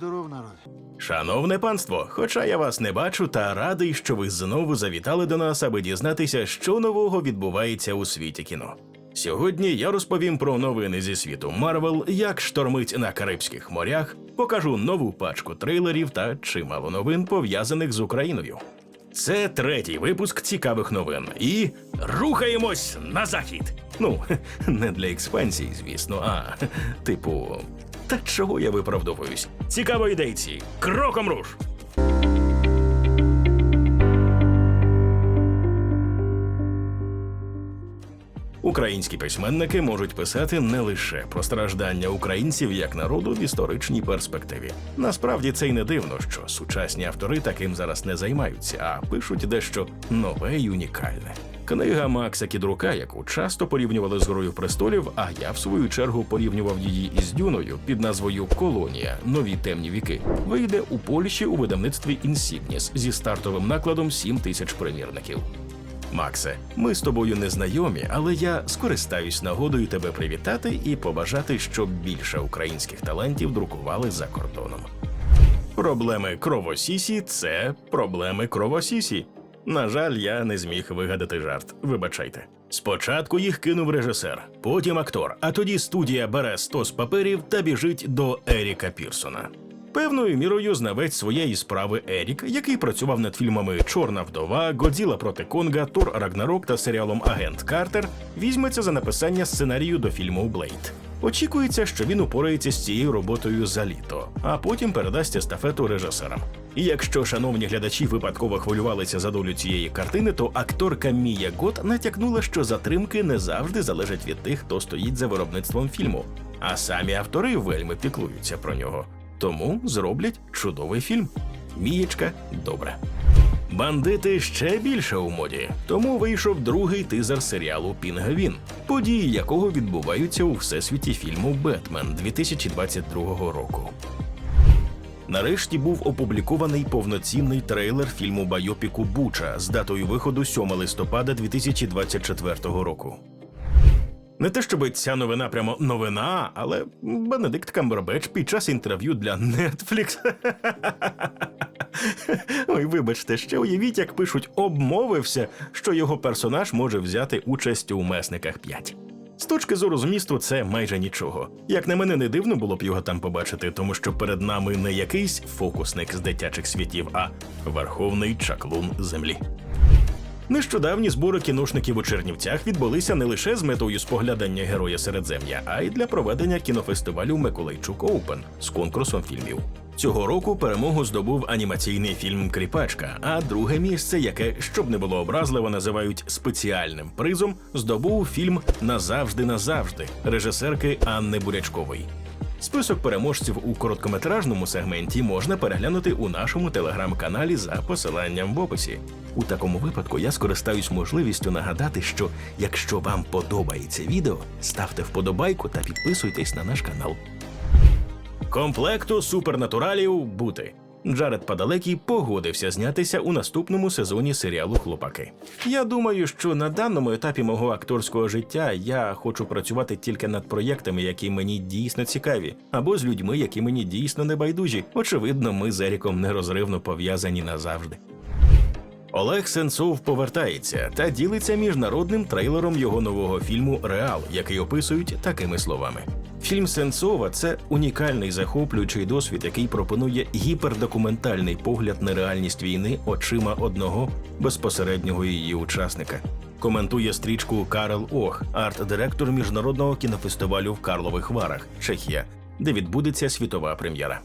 здоров, народ. Шановне панство, хоча я вас не бачу, та радий, що ви знову завітали до нас, аби дізнатися, що нового відбувається у світі кіно. Сьогодні я розповім про новини зі світу Марвел, як штормить на Карибських морях, покажу нову пачку трейлерів та чимало новин пов'язаних з Україною. Це третій випуск цікавих новин. І рухаємось на захід. Ну, не для експансії, звісно, а типу. Та чого я виправдовуюсь? Цікаво ідейці. Кроком руш! Українські письменники можуть писати не лише про страждання українців як народу в історичній перспективі. Насправді це й не дивно, що сучасні автори таким зараз не займаються, а пишуть дещо нове й унікальне. Книга Макса Кідрука, яку часто порівнювали з Грою престолів, а я в свою чергу порівнював її із Дюною під назвою Колонія Нові темні віки, вийде у Польщі у видавництві Інсігніс зі стартовим накладом 7 тисяч примірників. Максе, ми з тобою не знайомі, але я скористаюсь нагодою тебе привітати і побажати, щоб більше українських талантів друкували за кордоном. Проблеми кровосісі це проблеми кровосісі. На жаль, я не зміг вигадати жарт. Вибачайте. Спочатку їх кинув режисер, потім актор, а тоді студія бере стос паперів та біжить до Еріка Пірсона. Певною мірою знавець своєї справи Ерік, який працював над фільмами Чорна вдова, Годзіла проти Конга, Тор Рагнарок та серіалом Агент Картер, візьметься за написання сценарію до фільму Блейд. Очікується, що він упорається з цією роботою за літо, а потім передасть естафету режисерам. І якщо шановні глядачі випадково хвилювалися за долю цієї картини, то акторка Мія Гот натякнула, що затримки не завжди залежать від тих, хто стоїть за виробництвом фільму, а самі автори вельми піклуються про нього. Тому зроблять чудовий фільм. Мієчка добре. Бандити ще більше у моді, тому вийшов другий тизер серіалу Пінгвін, події якого відбуваються у всесвіті фільму Бетмен 2022 року. Нарешті був опублікований повноцінний трейлер фільму Байопіку Буча з датою виходу 7 листопада 2024 року. Не те, щоб ця новина прямо новина, але Бенедикт Камбербеч під час інтерв'ю для Netflix. Ой, вибачте, ще уявіть, як пишуть, обмовився, що його персонаж може взяти участь у месниках 5. З точки зору змісту, це майже нічого. Як на мене, не дивно було б його там побачити, тому що перед нами не якийсь фокусник з дитячих світів, а верховний чаклун землі. Нещодавні збори кіношників у Чернівцях відбулися не лише з метою споглядання героя Середзем'я, а й для проведення кінофестивалю Миколайчук Оупен з конкурсом фільмів. Цього року перемогу здобув анімаційний фільм Кріпачка, а друге місце, яке, щоб не було образливо, називають спеціальним призом, здобув фільм Назавжди назавжди режисерки Анни Бурячкової. Список переможців у короткометражному сегменті можна переглянути у нашому телеграм-каналі за посиланням в описі. У такому випадку я скористаюсь можливістю нагадати, що якщо вам подобається відео, ставте вподобайку та підписуйтесь на наш канал. Комплекту супернатуралів бути. Джаред Падалекій погодився знятися у наступному сезоні серіалу Хлопаки. Я думаю, що на даному етапі мого акторського життя я хочу працювати тільки над проєктами, які мені дійсно цікаві, або з людьми, які мені дійсно не байдужі. Очевидно, ми з Еріком нерозривно пов'язані назавжди. Олег Сенцов повертається та ділиться міжнародним трейлером його нового фільму Реал, який описують такими словами. Фільм Сенцова це унікальний захоплюючий досвід, який пропонує гіпердокументальний погляд на реальність війни очима одного безпосереднього її учасника. Коментує стрічку Карл Ох, арт-директор міжнародного кінофестивалю в Карлових Варах, Чехія, де відбудеться світова прем'єра.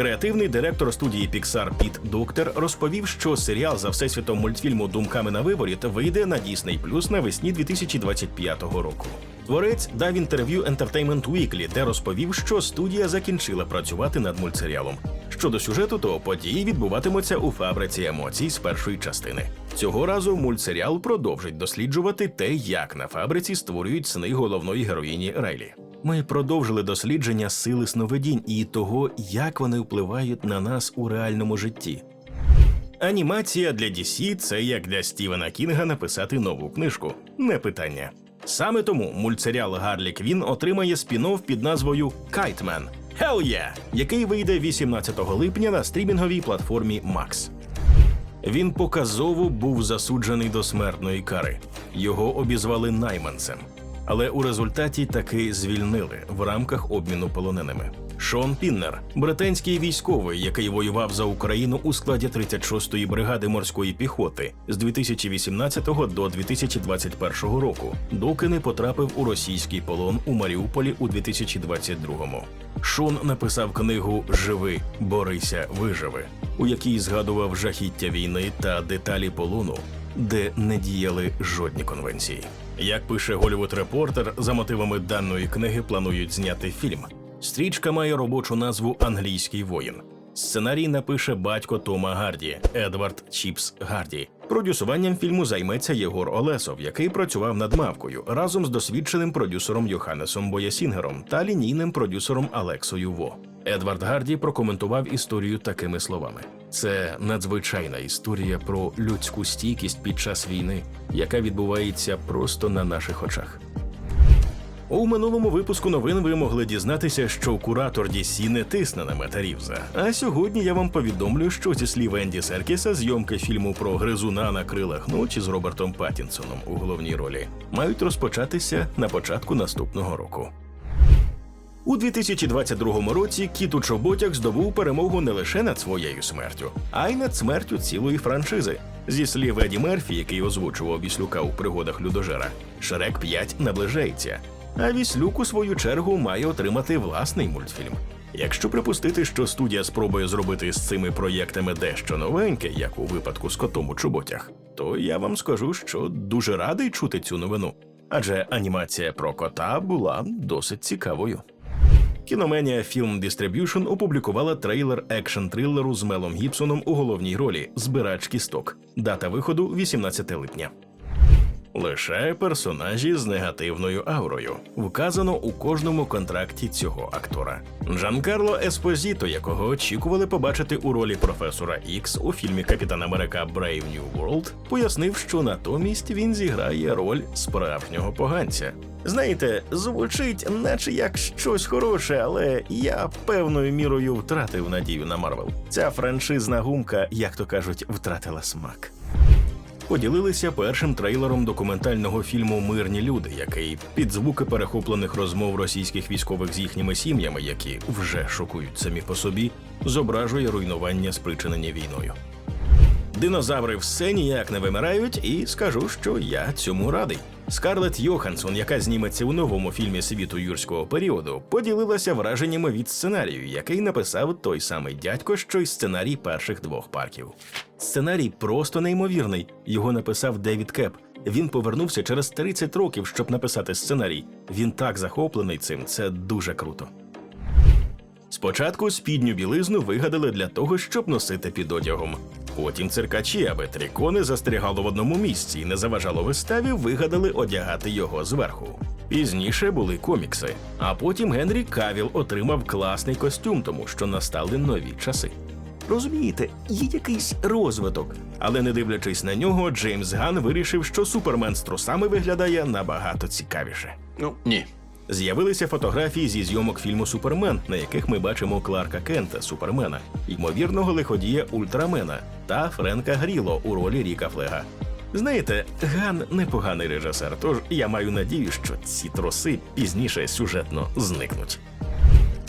Креативний директор студії Pixar Піт Доктор розповів, що серіал за всесвітом мультфільму Думками на виворіт вийде на Disney Plus навесні 2025 року. Творець дав інтерв'ю Entertainment Weekly, де розповів, що студія закінчила працювати над мультсеріалом. Щодо сюжету, то події відбуватимуться у фабриці емоцій з першої частини. Цього разу мультсеріал продовжить досліджувати те, як на фабриці створюють сни головної героїні Райлі. Ми продовжили дослідження сили сновидінь і того, як вони впливають на нас у реальному житті. Анімація для DC – це як для Стівена Кінга написати нову книжку. Не питання. Саме тому мультсеріал Гарлі Квін отримає спін-офф під назвою Кайтмен Hell Yeah, який вийде 18 липня на стрімінговій платформі Max. Він показово був засуджений до смертної кари. Його обізвали найманцем, але у результаті таки звільнили в рамках обміну полоненими. Шон Піннер, британський військовий, який воював за Україну у складі 36-ї бригади морської піхоти з 2018 до 2021 року, доки не потрапив у російський полон у Маріуполі у 2022-му. Шон написав книгу Живи, борися, виживи, у якій згадував жахіття війни та деталі полону, де не діяли жодні конвенції. Як пише Голівуд Репортер, за мотивами даної книги планують зняти фільм. Стрічка має робочу назву Англійський воїн. Сценарій напише батько Тома Гарді Едвард Чіпс Гарді. Продюсуванням фільму займеться Єгор Олесов, який працював над мавкою разом з досвідченим продюсером Йоханнесом Боясінгером та лінійним продюсером Алексою Во. Едвард Гарді прокоментував історію такими словами: це надзвичайна історія про людську стійкість під час війни, яка відбувається просто на наших очах. У минулому випуску новин ви могли дізнатися, що куратор DC не тисне на Мета Рівза. А сьогодні я вам повідомлю, що зі слів Енді Серкіса зйомки фільму про гризуна на крилах ночі з Робертом Паттінсоном у головній ролі мають розпочатися на початку наступного року. У 2022 році Кіт у чоботях здобув перемогу не лише над своєю смертю, а й над смертю цілої франшизи. Зі слів Еді Мерфі, який озвучував Віслюка у пригодах Людожера, Шрек 5 наближається. А Віслюк, у свою чергу, має отримати власний мультфільм. Якщо припустити, що студія спробує зробити з цими проєктами дещо новеньке, як у випадку з котом у чоботях, то я вам скажу, що дуже радий чути цю новину, адже анімація про кота була досить цікавою. Кіноменія Film Distribution опублікувала трейлер екшн трилеру з Мелом Гібсоном у головній ролі Збирач кісток. Дата виходу 18 липня. Лише персонажі з негативною аурою вказано у кожному контракті цього актора. Джанкарло Еспозіто, якого очікували побачити у ролі професора Ікс у фільмі Капітан Америка Brave New World, пояснив, що натомість він зіграє роль справжнього поганця. Знаєте, звучить, наче як щось хороше, але я певною мірою втратив надію на Марвел. Ця франшизна гумка, як то кажуть, втратила смак поділилися першим трейлером документального фільму Мирні люди, який під звуки перехоплених розмов російських військових з їхніми сім'ями, які вже шокують самі по собі, зображує руйнування, спричинені війною. Динозаври все ніяк не вимирають, і скажу, що я цьому радий. Скарлетт Йоханссон, яка зніметься у новому фільмі світу юрського періоду, поділилася враженнями від сценарію, який написав той самий дядько, що й сценарій перших двох парків. Сценарій просто неймовірний. Його написав Девід Кеп. Він повернувся через 30 років, щоб написати сценарій. Він так захоплений цим, це дуже круто. Спочатку спідню білизну вигадали для того, щоб носити під одягом. Потім циркачі, аби трикони застрягало в одному місці і не заважало виставі, вигадали одягати його зверху. Пізніше були комікси, а потім Генрі Кавіл отримав класний костюм, тому що настали нові часи. Розумієте, є якийсь розвиток, але не дивлячись на нього, Джеймс Ган вирішив, що супермен з трусами виглядає набагато цікавіше. Ну, ні. З'явилися фотографії зі зйомок фільму Супермен, на яких ми бачимо Кларка Кента, Супермена, ймовірного лиходія Ультрамена та Френка Гріло у ролі Ріка Флега. Знаєте, Ган непоганий режисер, тож я маю надію, що ці троси пізніше сюжетно зникнуть.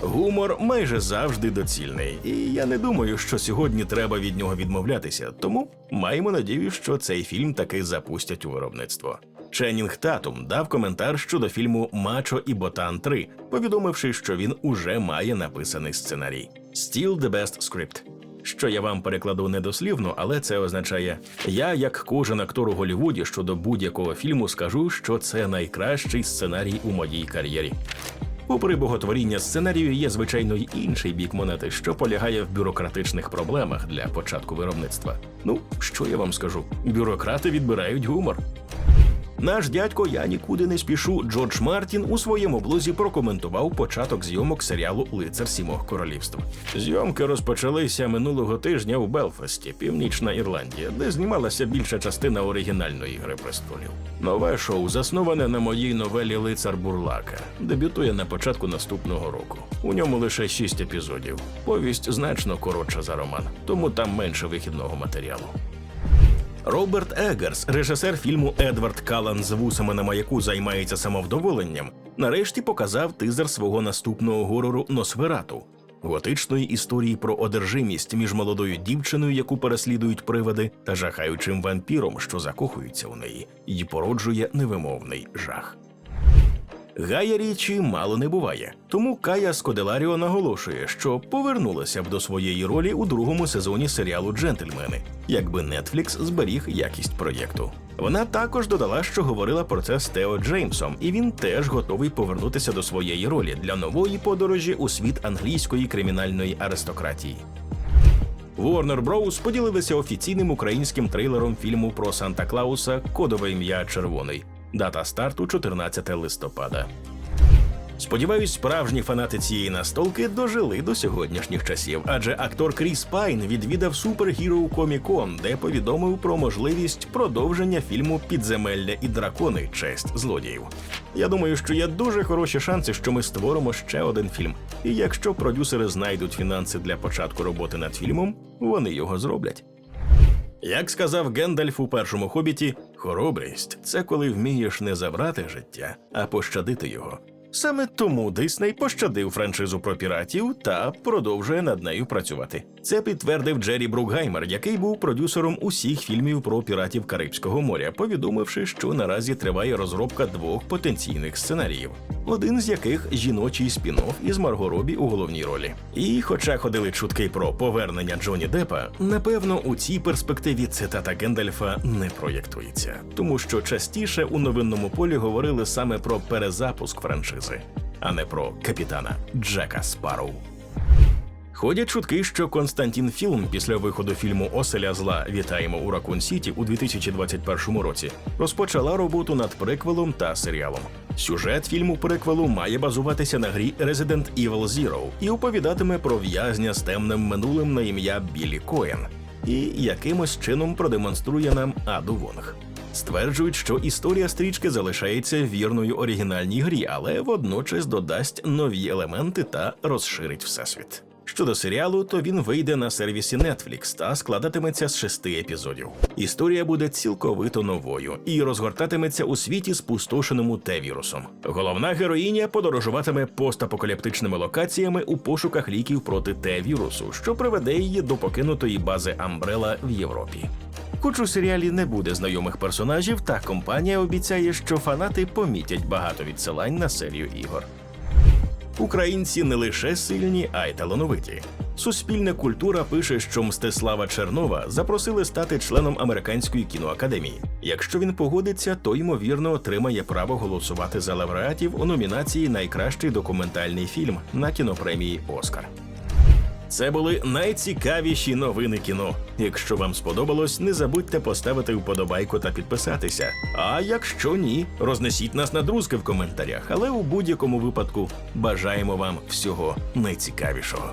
Гумор майже завжди доцільний, і я не думаю, що сьогодні треба від нього відмовлятися, тому маємо надію, що цей фільм таки запустять у виробництво. Ченнінг Татум дав коментар щодо фільму Мачо і Ботан 3, повідомивши, що він уже має написаний сценарій. Still the best script. Що я вам перекладу недослівно, але це означає: я, як кожен актор у Голлівуді щодо будь-якого фільму, скажу, що це найкращий сценарій у моїй кар'єрі. Попри боготворіння сценарію, є звичайно й інший бік монети, що полягає в бюрократичних проблемах для початку виробництва. Ну, що я вам скажу? Бюрократи відбирають гумор. Наш дядько Я нікуди не спішу. Джордж Мартін у своєму блозі прокоментував початок зйомок серіалу Лицар Сімох Королівств. Зйомки розпочалися минулого тижня у Белфасті, Північна Ірландія, де знімалася більша частина оригінальної гри престолів. Нове шоу засноване на моїй новелі Лицар Бурлака. Дебютує на початку наступного року. У ньому лише шість епізодів. Повість значно коротша за роман, тому там менше вихідного матеріалу. Роберт Егерс, режисер фільму Едвард Калан з вусами на маяку займається самовдоволенням, нарешті показав тизер свого наступного горору Носферату. Готичної історії про одержимість між молодою дівчиною, яку переслідують привиди, та жахаючим вампіром, що закохується у неї, і породжує невимовний жах. Гая річі мало не буває, тому Кая Скоделаріо наголошує, що повернулася б до своєї ролі у другому сезоні серіалу Джентльмени, якби Netflix зберіг якість проєкту. Вона також додала, що говорила про це з Тео Джеймсом, і він теж готовий повернутися до своєї ролі для нової подорожі у світ англійської кримінальної аристократії. Warner Bros. поділилися офіційним українським трейлером фільму про Санта Клауса Кодове ім'я Червоний. Дата старту 14 листопада. Сподіваюсь, справжні фанати цієї настолки дожили до сьогоднішніх часів, адже актор Кріс Пайн відвідав Superhero Comic Con, де повідомив про можливість продовження фільму Підземелля і дракони честь злодіїв. Я думаю, що є дуже хороші шанси, що ми створимо ще один фільм. І якщо продюсери знайдуть фінанси для початку роботи над фільмом, вони його зроблять. Як сказав Гендальф у першому хобіті, хоробрість це коли вмієш не забрати життя, а пощадити його. Саме тому Дисней пощадив франшизу про піратів та продовжує над нею працювати. Це підтвердив Джері Брукгаймер, який був продюсером усіх фільмів про піратів Карибського моря, повідомивши, що наразі триває розробка двох потенційних сценаріїв, один з яких жіночий спін-офф із Марго Робі у головній ролі. І, хоча ходили чутки про повернення Джоні Деппа, напевно, у цій перспективі цитата Гендальфа не проєктується, тому що частіше у новинному полі говорили саме про перезапуск франшизи, а не про капітана Джека Спарроу. Ходять чутки, що Константін Філм після виходу фільму Оселя зла Вітаємо у Ракун Сіті у 2021 році розпочала роботу над приквелом та серіалом. Сюжет фільму приквелу має базуватися на грі Resident Evil Zero і оповідатиме про в'язня з темним минулим на ім'я Білі Коен, і якимось чином продемонструє нам Аду Вонг. Стверджують, що історія стрічки залишається вірною оригінальній грі, але водночас додасть нові елементи та розширить всесвіт. Щодо серіалу, то він вийде на сервісі Netflix та складатиметься з шести епізодів. Історія буде цілковито новою і розгортатиметься у світі, спустошеному Т-вірусом. Головна героїня подорожуватиме постапокаліптичними локаціями у пошуках ліків проти Т-вірусу, що приведе її до покинутої бази Амбрела в Європі. Хоч у серіалі не буде знайомих персонажів, та компанія обіцяє, що фанати помітять багато відсилань на серію ігор. Українці не лише сильні, а й талановиті. Суспільна культура пише, що Мстислава Чернова запросили стати членом американської кіноакадемії. Якщо він погодиться, то ймовірно отримає право голосувати за лауреатів у номінації Найкращий документальний фільм на кінопремії Оскар. Це були найцікавіші новини кіно. Якщо вам сподобалось, не забудьте поставити вподобайку та підписатися. А якщо ні, рознесіть нас на друзки в коментарях. Але у будь-якому випадку бажаємо вам всього найцікавішого.